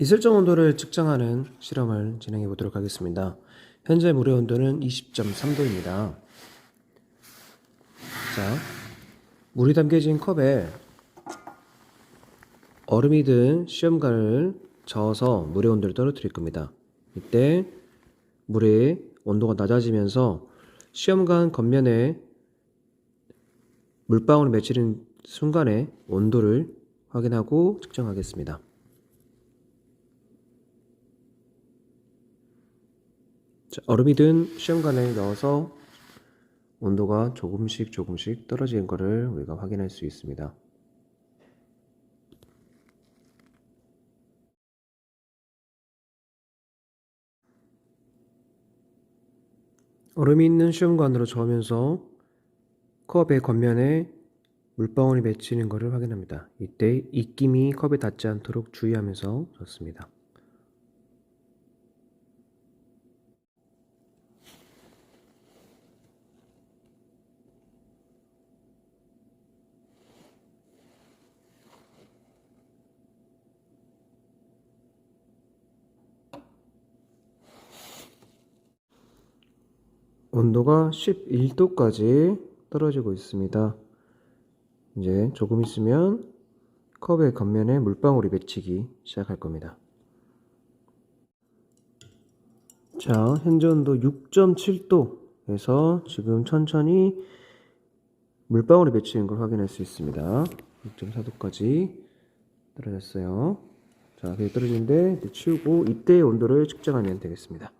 이슬정 온도를 측정하는 실험을 진행해 보도록 하겠습니다. 현재 물의 온도는 20.3도입니다. 자, 물이 담겨진 컵에 얼음이 든 시험관을 저어서 물의 온도를 떨어뜨릴 겁니다. 이때 물의 온도가 낮아지면서 시험관 겉면에 물방울이 맺히는 순간에 온도를 확인하고 측정하겠습니다. 자, 얼음이 든 시험관에 넣어서 온도가 조금씩 조금씩 떨어지는 것을 우리가 확인할 수 있습니다. 얼음이 있는 시험관으로 저으면서 컵의 겉면에 물방울이 맺히는 것을 확인합니다. 이때 입김이 컵에 닿지 않도록 주의하면서 저습니다. 온도가 11도까지 떨어지고 있습니다. 이제 조금 있으면 컵의 겉면에 물방울이 맺히기 시작할 겁니다. 자, 현재 온도 6.7도에서 지금 천천히 물방울이 맺히는 걸 확인할 수 있습니다. 6.4도까지 떨어졌어요. 자, 그게 떨어지는데 치우고 이때의 온도를 측정하면 되겠습니다.